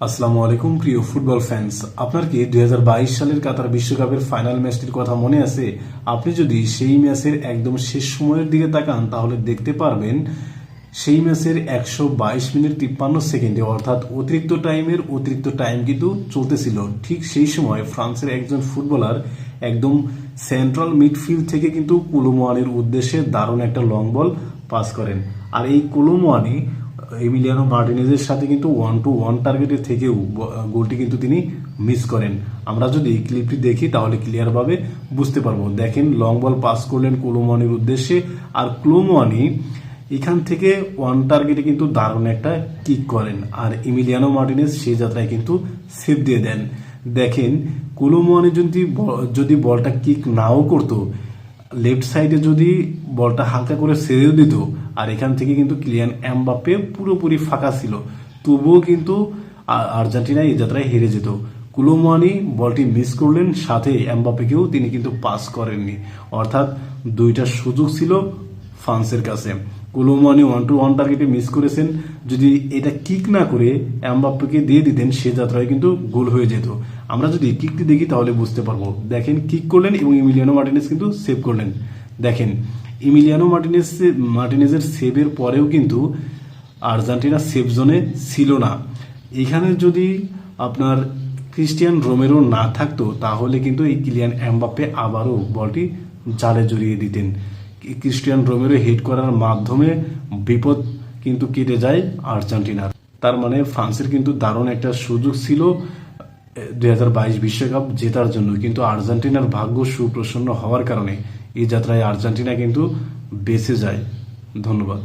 আসসালামু আলাইকুম, প্রিয় ফুটবল ফ্যান্স আপনার কি দু হাজার বাইশ সালের কাতার বিশ্বকাপের ফাইনাল ম্যাচটির কথা মনে আছে? আপনি যদি সেই ম্যাচের একদম শেষ সময়ের দিকে তাকান, তাহলে দেখতে পারবেন সেই ম্যাচের একশো বাইশ মিনিট তিপ্পান্ন সেকেন্ডে, অর্থাৎ অতিরিক্ত টাইমের অতিরিক্ত টাইম কিন্তু চলতেছিল। ঠিক সেই সময় ফ্রান্সের একজন ফুটবলার একদম সেন্ট্রাল মিডফিল্ড থেকে কিন্তু কুলুমোয়ানির উদ্দেশ্যে দারুণ একটা লং বল পাস করেন। আর এই কুলুমোয়ানি এমিলিয়ানো মার্টিনেজের সাথে কিন্তু ওয়ান টু ওয়ান টার্গেটের থেকেও গোলটি কিন্তু তিনি মিস করেন। আমরা যদি এই ক্লিপটি দেখি, তাহলে ক্লিয়ারভাবে বুঝতে পারব। দেখেন লং বল পাস করলেন কুলোমনির উদ্দেশ্যে। আর কুলোমনি এখান থেকে ওয়ান টার্গেটে কিন্তু দারুণ একটা কিক করেন। আর এমিলিয়ানো মার্টিনেজ সেই যাত্রায় কিন্তু সেভ দিয়ে দেন। দেখেন, কুলোমনি যদি যদি বলটা কিক নাও করতো লেফট সাইডে যদি বলটা হালকা করে সেরেও দিত, আর এখান থেকে কিন্তু ক্লিয়ান এমবাপ্পে পুরোপুরি ফাঁকা ছিল। তবুও কিন্তু আর্জেন্টিনা এই যাত্রায় হেরে যেত। কুলোমানি বলটি মিস করলেন, সাথে অ্যাম্বাপেকেও তিনি কিন্তু পাস করেননি। অর্থাৎ দুইটা সুযোগ ছিল ফ্রান্সের কাছে। Kolo Muani one two one টার্গেটে মিস করেছেন। যদি এটা কিক না করে এমবাপ্পেকে দিয়ে দিতেন, সে যাত্রায় কিন্তু গোল হয়ে যেত। আমরা যদি কিকটি দেখি, তাহলে বুঝতে পারব। দেখেন কিক করলেন এবং ইমিলিয়ানো মার্টিনেস কিন্তু সেভ করলেন। দেখেন, ইমিলিয়ানো মার্টিনেজ, মার্টিনেজের সেভের পরেও কিন্তু আর্জেন্টিনা সেভ জোনে ছিল না। এখানে যদি আপনার ক্রিস্টিয়ান রোমেরো না থাকতো, তাহলে কিন্তু এই কিলিয়ান এমবাপ্পে আবারও বলটি জালে জড়িয়ে দিতেন। ক্রিস্টিয়ান রোমেরো হিট করার মাধ্যমে বিপদ কিন্তু কেটে যায় আর্জেন্টিনার। তার মানে ফ্রান্সের কিন্তু দারুণ একটা সুযোগ ছিল দুই হাজার বাইশ বিশ্বকাপ জেতার জন্য। কিন্তু আর্জেন্টিনার ভাগ্য সুপ্রসন্ন হওয়ার কারণে এই যাত্রায় আর্জেন্টিনা কিন্তু বেঁচে যায়। ধন্যবাদ।